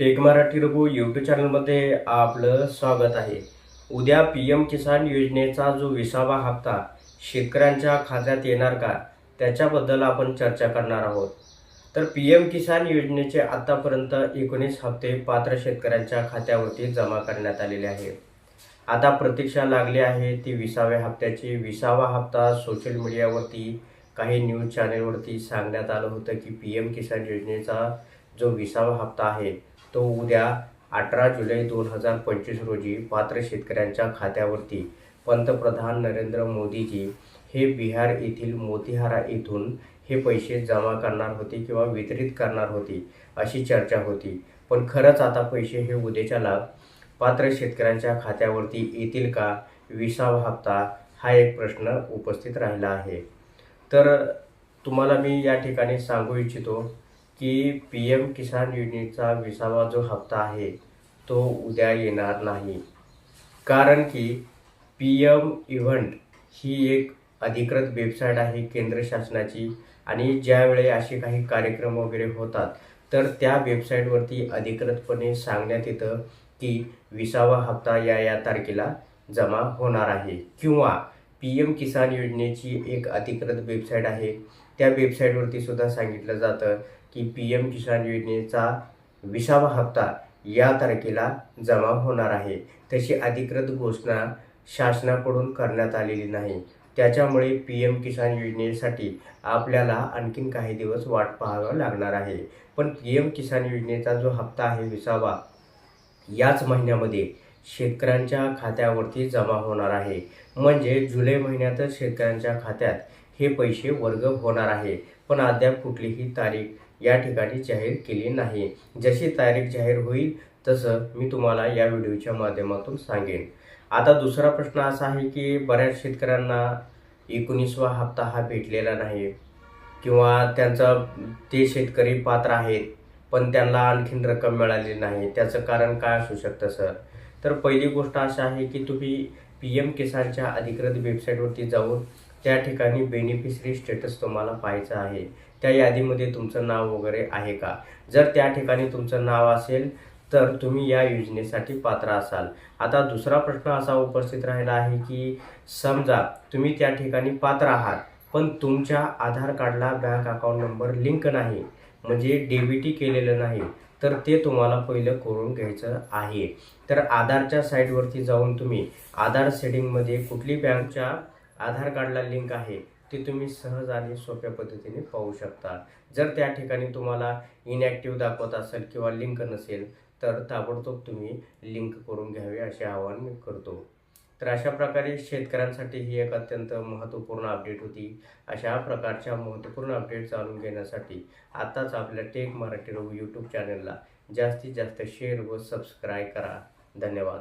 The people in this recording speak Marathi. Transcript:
टेक मराठी रघु यूट्यूब चॅनलमध्ये आपलं स्वागत आहे. उद्या पी एम किसान योजनेचा जो विसावा हप्ता शेतकऱ्यांच्या खात्यात येणार का? त्याच्याबद्दल आपण चर्चा करणार आहोत. तर पी एम किसान योजनेचे आतापर्यंत एकोणीस हप्ते पात्र शेतकऱ्यांच्या खात्यावरती जमा करण्यात आलेले आहे आता प्रतीक्षा लागली आहे ती विसाव्या हप्त्याची. विसावा हप्ता सोशल मीडियावरती काही न्यूज चॅनेलवरती सांगण्यात आलं होतं की पी एम किसान योजनेचा जो विसावा हप्ता आहे तो उद्या अठरा जुलै दोन हजार पंचवीस रोजी पात्र शेतकऱ्यांच्या खात्यावरती पंतप्रधान नरेंद्र मोदीजी हे बिहार येथील मोतीहारा येथून हे पैसे जमा करणार होते किंवा वितरित करणार होते अशी चर्चा होती. पण खरंच आता पैसे हे उद्याच्याला पात्र शेतकऱ्यांच्या खात्यावरती येतील का? विसावा हप्ता हा एक प्रश्न उपस्थित राहिला आहे. तर तुम्हाला मी या ठिकाणी सांगू इच्छितो की पी एम किसान योजनेचा विसावा जो हप्ता आहे तो उद्या येणार नाही. कारण की पी एम इव्हेंट ही एक अधिकृत वेबसाईट आहे केंद्र शासनाची आणि ज्यावेळी असे काही कार्यक्रम वगैरे होतात तर त्या वेबसाईटवरती अधिकृतपणे सांगण्यात येतं की विसावा हप्ता या या तारखेला जमा होणार आहे. किंवा पी एम किसान योजनेची एक अधिकृत वेबसाईट आहे त्या वेबसाईटवरती सुद्धा सांगितलं जातं की पी एम किसान योजनेचा विसावा हप्ता या तारखेला जमा होणार आहे. तशी अधिकृत घोषणा शासनाकडून करण्यात आलेली नाही. त्याच्यामुळे पी एम किसान योजनेसाठी आपल्याला आणखीन काही दिवस वाट पाहावं लागणार आहे. पण पी एम किसान योजनेचा जो हप्ता आहे विसावा याच महिन्यामध्ये शेतकऱ्यांच्या खात्यावरती जमा होणार आहे. म्हणजे जुलै महिन्यातच शेतकऱ्यांच्या खात्यात हे पैसे वर्ग होणार आहे. पण अद्याप कुठलीही तारीख या ठिकाणी जाहीर केली नाही. जशी तारीख जाहीर होईल तसं मी तुम्हाला या व्हिडिओच्या माध्यमातून सांगेन. आता दुसरा प्रश्न असा आहे की बऱ्याच शेतकऱ्यांना एकोणीसवा हप्ता हा भेटलेला नाही. किंवा त्यांचा ते शेतकरी पात्र आहेत पण त्यांना आणखीन रक्कम मिळाली नाही. त्याचं कारण काय असू शकतं सर? तर पहिली गोष्ट अशी आहे की तुम्ही पी एम किसानच्या अधिकृत वेबसाईटवरती जाऊन त्या ठिकाणी बेनिफिशरी स्टेटस तुम्हाला पाहायचं आहे. त्या यादीमध्ये तुमचं नाव वगैरे आहे का? जर त्या ठिकाणी तुमचं नाव असेल तर तुम्ही या योजनेसाठी पात्र असाल. आता दुसरा प्रश्न असा उपस्थित राहिला आहे की समजा तुम्ही त्या ठिकाणी पात्र आहात पण तुमच्या आधार कार्डला बँक अकाउंट नंबर लिंक नाही म्हणजे डेबिटी केलेलं नाही तर ते तुम्हाला पहिलं करून घ्यायचं आहे. तर आधारच्या साईटवरती जाऊन तुम्ही आधार सेटिंगमध्ये कुठली बँकच्या आधार कार्डला लिंक आहे ते तुम्ही सहज आणि सोप्या पद्धतीने पाहू शकता. जर त्या ठिकाणी तुम्हाला इनॅक्टिव्ह दाखवत असेल किंवा लिंक नसेल तर ताबडतोब तुम्ही लिंक करून घ्यावे असे आवाहन मी करतो. तर अशा प्रकारे शेतकऱ्यांसाठी ही एक अत्यंत महत्त्वपूर्ण अपडेट होती. अशा प्रकारच्या महत्त्वपूर्ण अपडेट जाणून घेण्यासाठी आत्ताच आपल्या टेक मराठी रघु यूट्यूब चॅनलला जास्तीत जास्त शेअर व सबस्क्राईब करा. धन्यवाद.